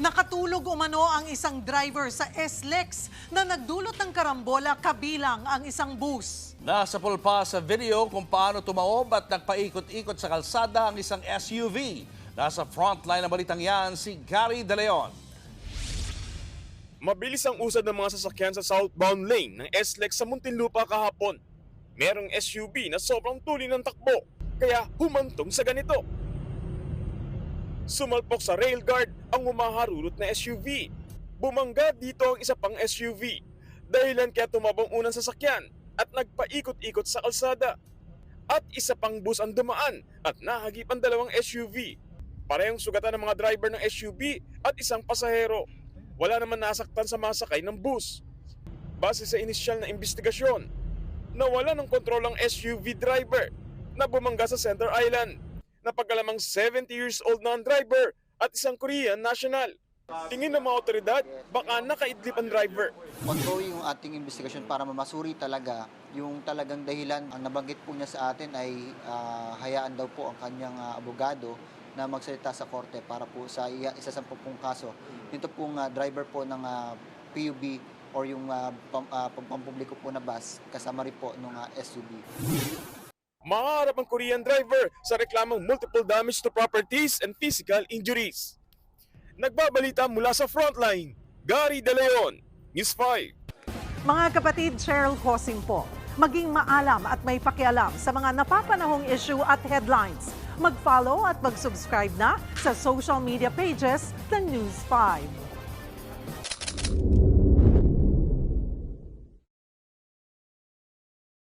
Nakatulog umano ang isang driver sa SLEX na nagdulot ng karambola kabilang ang isang bus. Nasa pulpa sa video kung paano tumaob at nagpaikot-ikot sa kalsada ang isang SUV. Nasa frontline ng balitang yan si Gary De Leon. Mabilis ang usad ng mga sasakyan sa southbound lane ng SLEX sa Muntinlupa kahapon. Merong SUV na sobrang tuloy ng takbo, kaya humantong sa ganito. Sumalpok sa rail guard ang umaharurot na SUV. Bumangga dito ang isa pang SUV. Dahilan kaya tumabang unang sasakyan at nagpaikot-ikot sa kalsada. At isa pang bus ang dumaan at nahagip ang dalawang SUV. Parehong sugatan ng mga driver ng SUV at isang pasahero. Wala naman nasaktan sa masakay ng bus. Base sa inisyal na investigasyon, nawala ng kontrol ang SUV driver na bumangga sa Center Island na pagkalamang 70 years old na ang driver at isang Korean national. Tingin ng mga otoridad, baka nakaidlip ang driver. ongoing yung ating investigasyon para mamasuri talaga yung talagang dahilan. Ang nabanggit po niya sa atin ay ah, hayaan daw po ang kanyang ah, abogado na magsalita sa korte para po sa isa sa pong kaso. Dito pong ah, driver po ng ah, PUB or yung uh, pam, pagpampubliko po na bus kasama rin po ng SUV. Maharap ang Korean driver sa reklamang multiple damage to properties and physical injuries. Nagbabalita mula sa frontline, Gary De Leon, News 5. Mga kapatid, Cheryl Cosing po. Maging maalam at may pakialam sa mga napapanahong issue at headlines. Mag-follow at mag-subscribe na sa social media pages ng News 5.